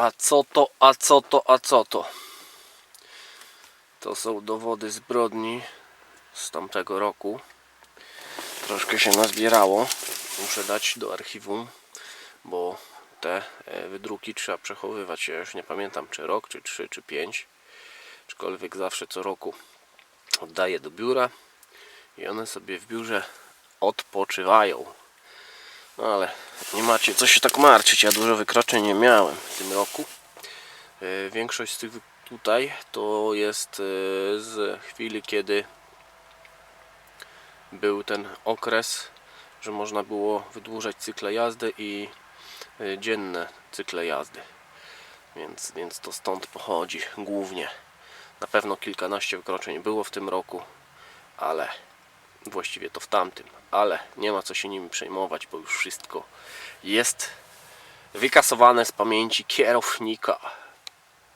A co to, a co to, a co to? To są dowody zbrodni z tamtego roku. Troszkę się nazbierało. Muszę dać do archiwum, bo te e, wydruki trzeba przechowywać. Ja już nie pamiętam czy rok, czy trzy, czy pięć. Aczkolwiek zawsze co roku oddaję do biura i one sobie w biurze odpoczywają. No ale nie macie co się tak martwić, ja dużo wykroczeń nie miałem w tym roku. E, Większość z tych tutaj to jest e, z chwili, kiedy był ten okres, że można było wydłużać cykle jazdy i e, dzienne cykle jazdy. Więc, więc to stąd pochodzi głównie. Na pewno kilkanaście wykroczeń było w tym roku, ale właściwie to w tamtym, ale nie ma co się nimi przejmować, bo już wszystko jest wykasowane z pamięci kierownika.